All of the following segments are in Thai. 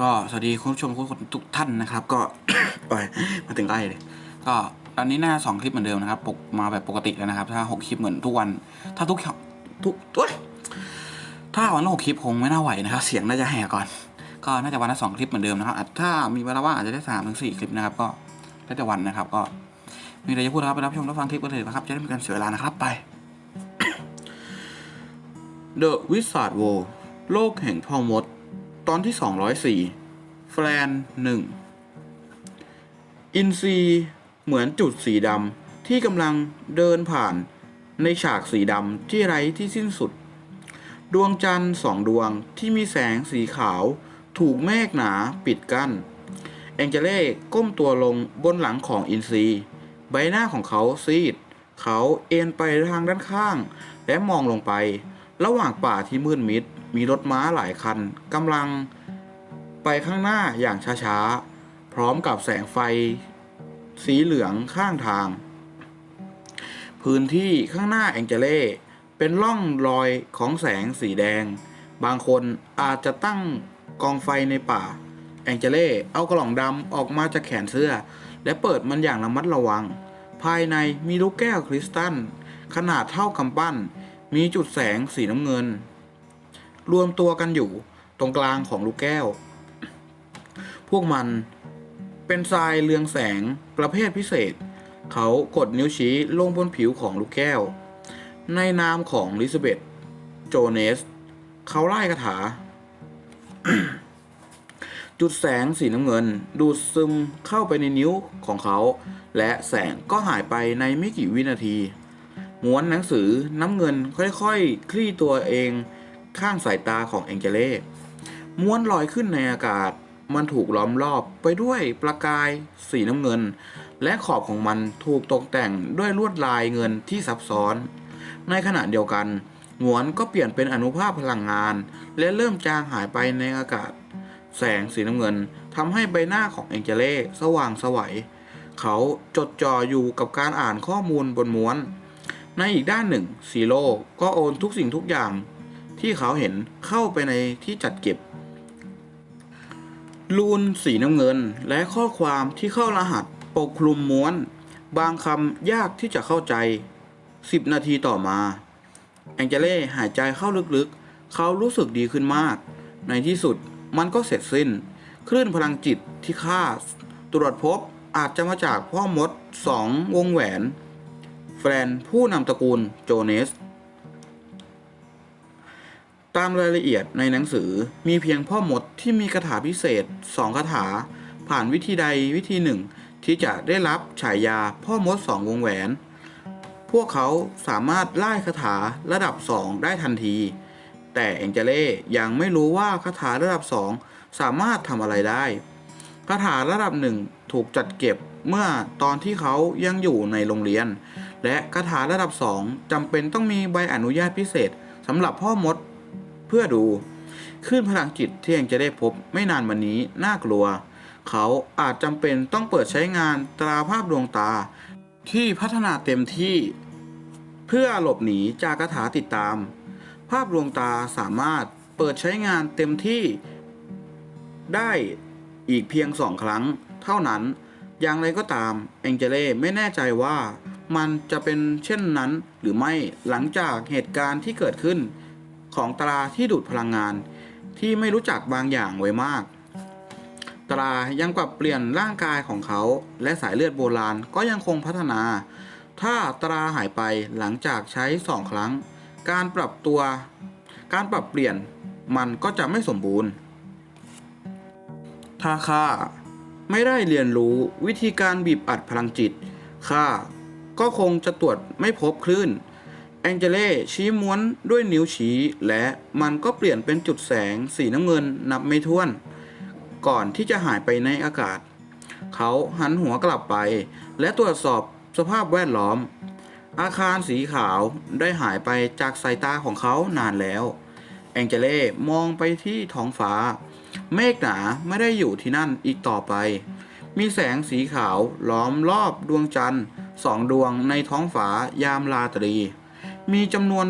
ก็สวัสดีคุณผู้ชมทุกคนทุกท่านนะครับ ก็ไปมาถึงใกล้เลย ก็อันนี้หน้าสองคลิปเหมือนเดิมนะครับปกมาแบบปกติแล้วนะครับ ถ้าหกคลิปเหมือนทุกวัน ถ้าทุกทุกทุกถ้าวันละหกคลิปคงไม่น่าไหวนะครับ เสียงน่าจะแหกก่อน ก็น่าจะวันละสองคลิปเหมือนเดิมนะครับถ้ามีเวลาว่างอาจจะได้สามถึงสี่คลิปนะครับ ก็แล้วแต่วันนะครับ ก็มีอะไรจะพูดนะครับไปรับชมรับฟังคลิปกันเลยนะครับ จะได้ไม่การเสียเวลานะครับไป The Wizard World โลกแห่งพ่อมด ตอนที่ 204 แฟลนหนึ่งอินซีเหมือนจุดสีดำที่กำลังเดินผ่านในฉากสีดำที่ไร้ที่สิ้นสุด ดวงจันทร์สองดวงที่มีแสงสีขาวถูกเมฆหนาปิดกั้นแองเจเล่ก้มตัวลงบนหลังของอินซีใบหน้าของเขาซีด เขาเอ็นไปทางด้านข้าง และมองลงไป ระหว่างป่าที่มืดมิด มีรถม้าหลายคันกำลังไปข้างหน้าอย่างช้าๆ พร้อมกับแสงไฟ สีเหลืองข้างทาง พื้นที่ข้างหน้าแองเจเล่เป็นร่องรอยของแสงสีแดง บางคนอาจจะตั้งกองไฟในป่า แองเจเล่เอากล่องดำออกมาจากแขนเสื้อ และเปิดมันอย่างระมัดระวัง ภายในมีลูกแก้วคริสตัลขนาดเท่ากำปั้น มีจุดแสงสีน้ำเงิน รวมตัวกันอยู่ตรงกลางของลูกแก้ว พวกมันเป็นทรายเรืองแสงประเภทพิเศษ เขากดนิ้วชี้ลงบนผิวของลูกแก้ว ในนามของลิซาเบธโจเนส เขาไล่คาถา จุดแสงสีน้ำเงิน ดูดซึมเข้าไปในนิ้วของเขา และแสงก็หายไปในไม่กี่วินาทีม้วนหนังสือน้ำเงินค่อยๆ คลี่ตัวเอง ข้างสายตาของแองเจเล่ม้วนลอยขึ้นในอากาศ มันถูกล้อมรอบไปด้วยประกายสีน้ำเงิน และขอบของมันถูกตกแต่งด้วยลวดลายเงินที่ซับซ้อน ในขณะเดียวกันม้วนก็เปลี่ยนเป็นอนุภาคพลังงาน และเริ่มจางหายไปในอากาศ แสงสีน้ำเงินทำให้ใบหน้าของแองเจเล่สว่างสวัย เขาจดจ่ออยู่กับการอ่านข้อมูลบนม้วน ในอีกด้านหนึ่งซีโร่ก็โอนทุกสิ่งทุกอย่าง ที่เขาเห็นเข้าไปในที่จัดเก็บ ลูนสีน้ำเงินและข้อความที่เข้ารหัสปกคลุมม้วน บางคำยากที่จะเข้าใจ 10 นาทีต่อมา แองเจเล่หายใจเข้าลึกๆ เขารู้สึกดีขึ้นมาก ในที่สุดมันก็เสร็จสิ้น คลื่นพลังจิตที่ฆ่าตรวจพบอาจจะมาจากพ่อมดสองวงแหวน แฟนผู้นำตระกูลโจเนส ตามรายละเอียดในหนังสือมีเพียงพ่อหมดที่มีคาถาพิเศษสองคาถา ผ่านวิธีใดวิธีหนึ่ง ที่จะได้รับฉายาพ่อมดสองวงแหวน พวกเขาสามารถไล่คาถาระดับสองได้ทันที แต่แองเจเล่ยังไม่รู้ว่าคาถาระดับสองสามารถทำอะไรได้คาถาระดับหนึ่งถูกจัดเก็บเมื่อตอนที่เขายังอยู่ในโรงเรียน และคาถาระดับสองจำเป็นต้องมีใบอนุญาตพิเศษสำหรับพ่อมด พื่อดูคลื่นพลังจิตที่ยังจะได้พบไม่นานมานี้น่ากลัว เขาอาจจำเป็นต้องเปิดใช้งานตราภาพดวงตา ที่พัฒนาเต็มที่ เพื่อหลบหนีจากคาถาติดตาม ภาพดวงตาสามารถเปิดใช้งานเต็มที่ ได้อีกเพียงสองครั้ง เท่านั้น อย่างไรก็ตามแองเจเล่ไม่แน่ใจว่ามันจะเป็นเช่นนั้นหรือไม่หลังจากเหตุการณ์ที่เกิดขึ้น ของตราที่ดูดพลังงาน ที่ไม่รู้จักบางอย่างไว้มาก ตรายังปรับเปลี่ยนร่างกายของเขา และสายเลือดโบราณก็ยังคงพัฒนา ถ้าตราหายไปหลังจากใช้สองครั้ง การปรับตัว การปรับเปลี่ยนมันก็จะไม่สมบูรณ์ ถ้าข้าไม่ได้เรียนรู้วิธีการบีบอัดพลังจิตข้าก็คงจะตรวจไม่พบคลื่น แองเจเล่ชี้ม้วนด้วยนิ้วชี้ และมันก็เปลี่ยนเป็นจุดแสงสีน้ำเงินนับไม่ถ้วน ก่อนที่จะหายไปในอากาศ เขาหันหัวกลับไป และตรวจสอบสภาพแวดล้อม อาคารสีขาวได้หายไปจากสายตาของเขานานแล้ว แองเจเล่มองไปที่ท้องฟ้า เมฆหนาไม่ได้อยู่ที่นั่นอีกต่อไป มีแสงสีขาวล้อมรอบดวงจันทร์สองดวงในท้องฟ้ายามราตรี มีจำนวน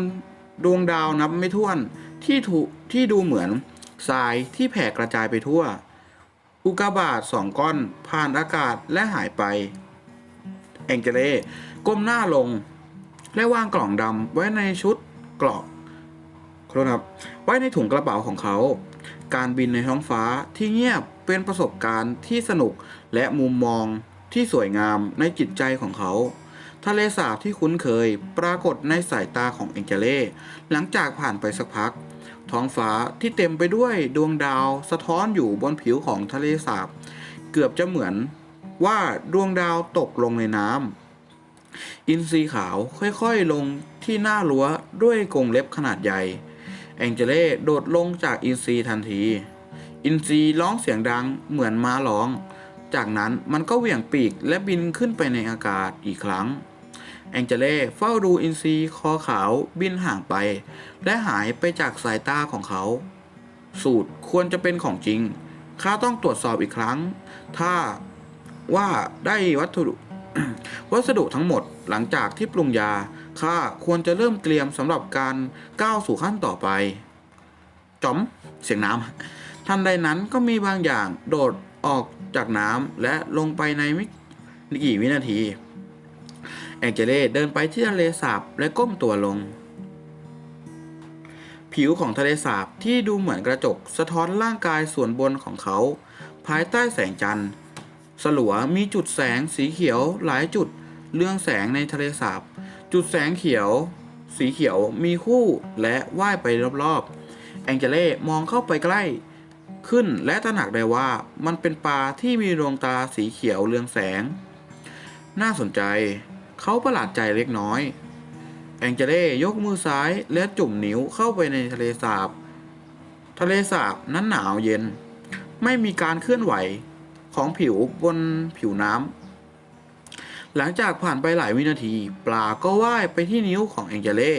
ดวงดาวนับไม่ถ้วนที่ถูกที่ดูเหมือนทรายที่แผ่กระจายไปทั่ว อุกาบาตสองก้อนผ่านอากาศและหายไป แองเจเล่ก้มหน้าลง และวางกล่องดำไว้ในชุดกรอกขอโทษครับไว้ในถุงกระเป๋าของเขา การบินในท้องฟ้าที่เงียบเป็นประสบการณ์ที่สนุกและมุมมองที่สวยงามในจิตใจของเขา ทะเลสาบที่คุ้นเคยปรากฏในสายตาของเองเจเล่หลังจากผ่านไปสักพัก ท้องฟ้าที่เต็มไปด้วยดวงดาวสะท้อนอยู่บนผิวของทะเลสาบ เกือบจะเหมือนว่าดวงดาวตกลงในน้ำอินทรีขาวค่อยๆลงที่หน้ารั้วด้วยกรงเล็บขนาดใหญ่แองเจเล่โดดลงจากอินทรีทันที อินทรีร้องเสียงดังเหมือนม้าร้อง จากนั้นมันก็เหวี่ยงปีกและบินขึ้นไปในอากาศอีกครั้ง แองเจเล่เฝ้าดูอินทรีคอขาวบินห่างไป และหายไปจากสายตาของเขา สูตรควรจะเป็นของจริง ข้าต้องตรวจสอบอีกครั้ง ถ้าว่าได้วัตถุวัสดุทั้งหมดหลังจากที่ปรุงยา ข้าควรจะเริ่มเตรียมสำหรับการก้าวสู่ขั้นต่อไปจอมเสียงน้ำทันใดนั้นก็มีบางอย่างโดดออกจากน้ำและลงไปในไม่กี่วินาที แองเจเล่เดินไปที่ทะเลสาบและก้มตัวลง ผิวของทะเลสาบที่ดูเหมือนกระจกสะท้อนร่างกายส่วนบนของเขา ภายใต้แสงจันทร์ สลัวมีจุดแสงสีเขียวหลายจุดเรื่องแสงในทะเลสาบ จุดแสงเขียว สีเขียวมีคู่และว่ายไปรอบๆ แองเจเล่มองเข้าไปใกล้ขึ้นและตระหนักได้ว่ามันเป็นปลาที่มีดวงตาสีเขียวเรืองแสง น่าสนใจ เขาประหลาดใจเล็กน้อย แองเจเล่ยกมือซ้ายและจุ่มนิ้วเข้าไปในทะเลสาบ ทะเลสาบนั้นหนาวเย็น ไม่มีการเคลื่อนไหวของผิวบนผิวน้ำหลังจากผ่านไปหลายวินาที ปลาก็ว่ายไปที่นิ้วของแองเจเล่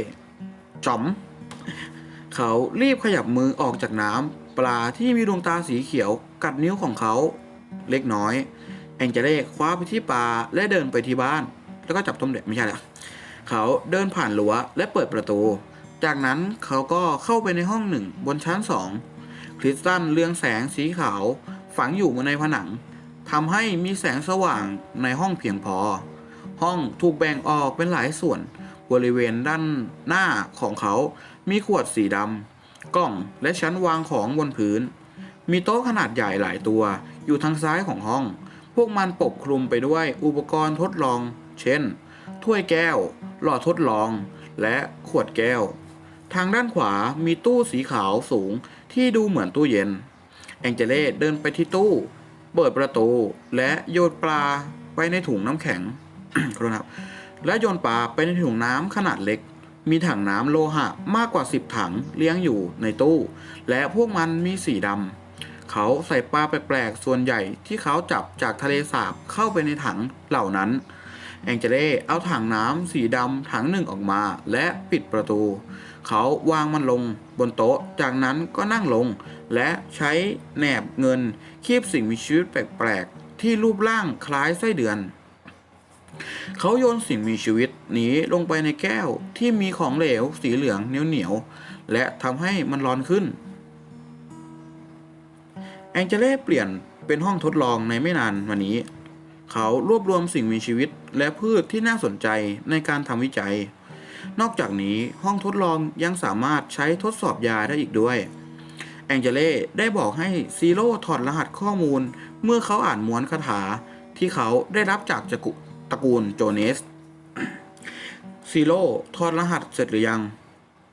จอม เขารีบขยับมือออกจากน้ำปลาที่มีดวงตาสีเขียวกัดนิ้วของเขา เล็กน้อย แองเจเล่คว้าไปที่ปลาและเดินไปที่บ้าน แล้วก็จับต้มเด็ดไม่ใช่ละเขาเดินผ่านรั้วและเปิดประตู จากนั้นเขาก็เข้าไปในห้องหนึ่งบนชั้นสองคริสตัลเรืองแสงสีขาวฝังอยู่ในผนังทำให้มีแสงสว่างในห้องเพียงพอ ห้องถูกแบ่งออกเป็นหลายส่วน บริเวณด้านหน้าของเขา มีขวดสีดำกล่องและชั้นวางของบนพื้น มีโต๊ะขนาดใหญ่หลายตัว อยู่ทางซ้ายของห้อง พวกมันปกคลุมไปด้วยอุปกรณ์ทดลอง เช่น ถ้วยแก้ว หลอดทดลอง และขวดแก้ว ทางด้านขวามีตู้สีขาวสูงที่ดูเหมือนตู้เย็น แองเจเล่เดินไปที่ตู้ เปิดประตู และโยนปลาไปในถุงน้ำแข็งขอโทษครับ และโยนปลาไปในถุงน้ำขนาดเล็ก มีถังน้ำโลหะมากกว่า 10 ถังเลี้ยงอยู่ในตู้ และพวกมันมีสีดำ เขาใส่ปลาแปลกๆ ส่วนใหญ่ที่เขาจับจากทะเลสาบเข้าไปในถังเหล่านั้น แองเจเล่เอาถังน้ำสีดำถังหนึ่งออกมา และปิดประตู เขาวางมันลงบนโต๊ะ จากนั้นก็นั่งลง และใช้แหนบเงินคีบสิ่งมีชีวิตแปลกๆ ที่รูปร่างคล้ายไส้เดือน เขาโยนสิ่งมีชีวิตนี้ลงไปในแก้วที่มีของเหลวสีเหลืองเหนียวๆและทำให้มันร้อนขึ้น แองเจเล่เปลี่ยนเป็นห้องทดลองในไม่นานมานี้ เขารวบรวมสิ่งมีชีวิตและพืชที่น่าสนใจในการทำวิจัย นอกจากนี้ห้องทดลองยังสามารถใช้ทดสอบยาได้อีกด้วย แองเจเล่ได้บอกให้ซีโร่ถอดรหัสข้อมูล เมื่อเขาอ่านม้วนคาถาที่เขาได้รับจากจักุตระกูลโจเนสซีโร่ถอดรหัสเสร็จหรือยัง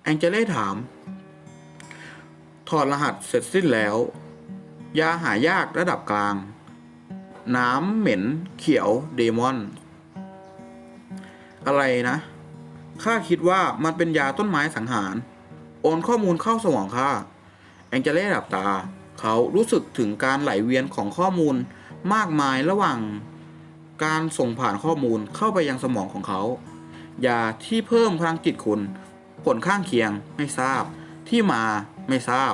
แองเจเล่ถาม ถอดรหัสเสร็จสิ้นแล้ว ยาหายากระดับกลาง น้ำเหม็นเขียวเดมอน อะไรนะ ข้าคิดว่ามันเป็นยาต้นไม้สังหาร โอนข้อมูลเข้าสมองข้าแองเจเล่หลับตา เขารู้สึกถึงการไหลเวียนของข้อมูลมากมายระหว่าง การส่งผ่านข้อมูลเข้าไปยังสมองของเขา ยาที่เพิ่มพลังจิตคุณ ผลข้างเคียงไม่ทราบ ที่มาไม่ทราบ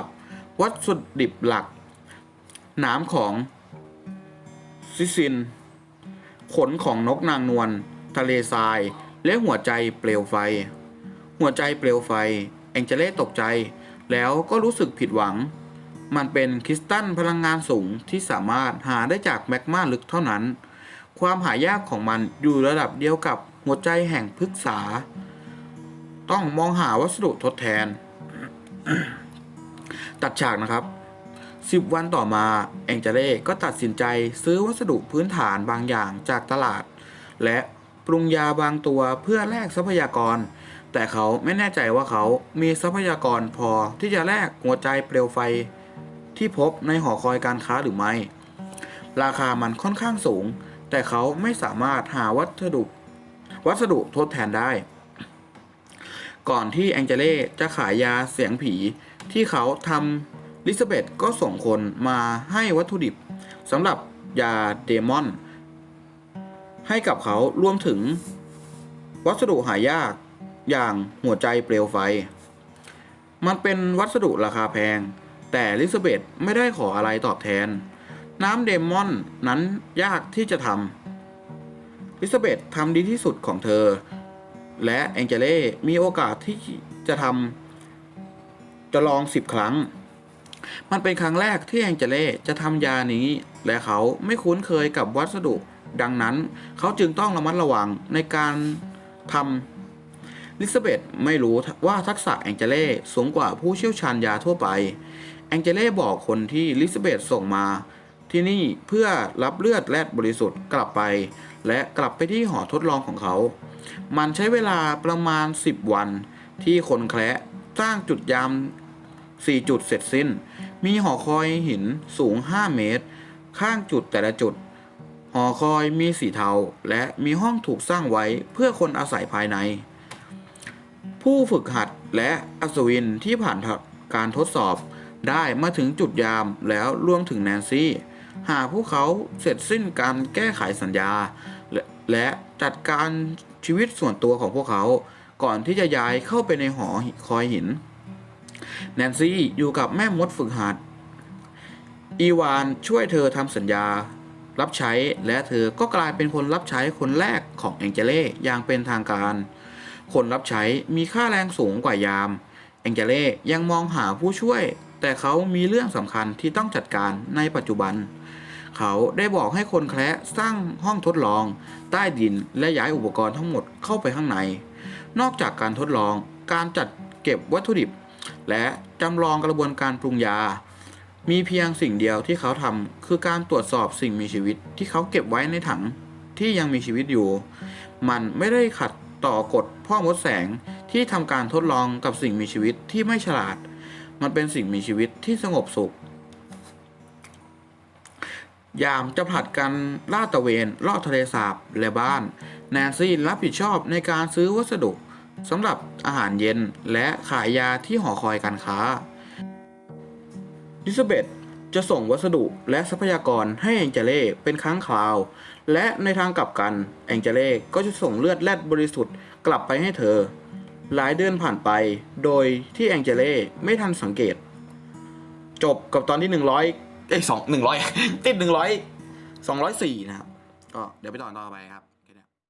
วัตถุดิบหลักนามของ ซิซิน ขนของนกนางนวล ทะเลทราย และหัวใจเปลวไฟ หัวใจเปลวไฟ แองเจเล่ตกใจ แล้วก็รู้สึกผิดหวัง มันเป็นคริสตัลพลังงานสูงที่สามารถหาได้จากแมกมาลึกเท่านั้น ความหายากของมันอยู่ระดับเดียวกับหัวใจแห่งพฤกษา ต้องมองหาวัสดุทดแทน ตัดฉากนะครับ 10 วันต่อมาแองเจเล่ก็ตัดสินใจซื้อวัสดุพื้นฐานบางอย่างจากตลาด และปรุงยาบางตัวเพื่อแลกทรัพยากร แต่เขาไม่แน่ใจว่าเขามีทรัพยากรพอที่จะแลกหัวใจเปลวไฟที่พบในหอคอยการค้าหรือไม่ ราคามันค่อนข้างสูง แต่เขาไม่สามารถหาวัสดุวัสดุทดแทนได้ ก่อนที่แองเจเล่จะขายยาเสียงผีที่เขาทำ ลิซาเบธก็ส่งคนมาให้วัตถุดิบสำหรับยาเดมอน ให้กับเขารวมถึง วัสดุหายากอย่างหัวใจเปลวไฟ มันเป็นวัสดุราคาแพง แต่ลิซาเบธไม่ได้ขออะไรตอบแทน น้ำเดมอนนั้นยากที่จะทำลิซาเบธทำดีที่สุดของเธอ และแองเจเล่มีโอกาสที่จะทำจะลองสิบครั้ง มันเป็นครั้งแรกที่แองเจเล่จะทำยานี้ และเขาไม่คุ้นเคยกับวัสดุ ดังนั้น เขาจึงต้องระมัดระวังในการทำลิซาเบธไม่รู้ว่าทักษะแองเจเล่สูงกว่าผู้เชี่ยวชาญยาทั่วไป แองเจเล่บอกคนที่ลิซาเบธส่งมา ที่นี่เพื่อรับเลือดแรดบริสุทธิ์กลับไป และกลับไปที่หอทดลองของเขา มันใช้เวลาประมาณ 10 วันที่คนแคระสร้างจุดยาม 4 จุดเสร็จสิ้น มีหอคอยหินสูง 5 เมตร ข้างจุดแต่ละจุด หอคอยมีสีเทา และมีห้องถูกสร้างไว้เพื่อคนอาศัยภายใน ผู้ฝึกหัดและอัศวินที่ผ่านการทดสอบได้มาถึงจุดยามแล้วรวมถึงแนนซี่ หากพวกเขาเสร็จสิ้นการแก้ไขสัญญา และและจัดการชีวิตส่วนตัวของพวกเขา ก่อนที่จะย้ายเข้าไปในหอคอยหิน แนนซี่อยู่กับแม่มดฝึกหัด อีวานช่วยเธอทำสัญญา รับใช้และเธอก็กลายเป็นคนรับใช้คนแรกของแองเจเล่อย่างเป็นทางการ คนรับใช้มีค่าแรงสูงกว่ายาม แองเจเล่ยังมองหาผู้ช่วย แต่เขามีเรื่องสำคัญที่ต้องจัดการในปัจจุบัน เขาได้บอกให้คนแคระสร้างห้องทดลอง ใต้ดินและย้ายอุปกรณ์ทั้งหมดเข้าไปข้างใน นอกจากการทดลองการจัดเก็บวัตถุดิบ และจำลองกระบวนการปรุงยา มีเพียงสิ่งเดียวที่เขาทำคือการตรวจสอบสิ่งมีชีวิตที่เขาเก็บไว้ในถังที่ยังมีชีวิตอยู่ มันไม่ได้ขัดต่อกฎพ่อมดแสงที่ทำการทดลองกับสิ่งมีชีวิตที่ไม่ฉลาด มันเป็นสิ่งมีชีวิตที่สงบสุข ยามจะผลัดกันลาดตะเวนลอดทะเลสาบและบ้าน แนนซี่รับผิดชอบในการซื้อวัสดุ สำหรับอาหารเย็นและขายยาที่หอคอยการค้าลิซเบธจะส่งวัสดุและทรัพยากรให้แองเจเล่เป็นครั้งคราว และในทางกลับกันแองเจเล่ก็จะส่งเลือดแรดบริสุทธิ์กลับไปให้เธอ หลายเดือนผ่านไป โดยที่แองเจเล่ไม่ทันสังเกต จบกับตอนที่หนึ่งร้อยเอ้ยสองหนึ่งร้อยติดหนึ่งร้อยสองร้อยสี่นะครับ ก็เดี๋ยวไปต่อต่อไปครับ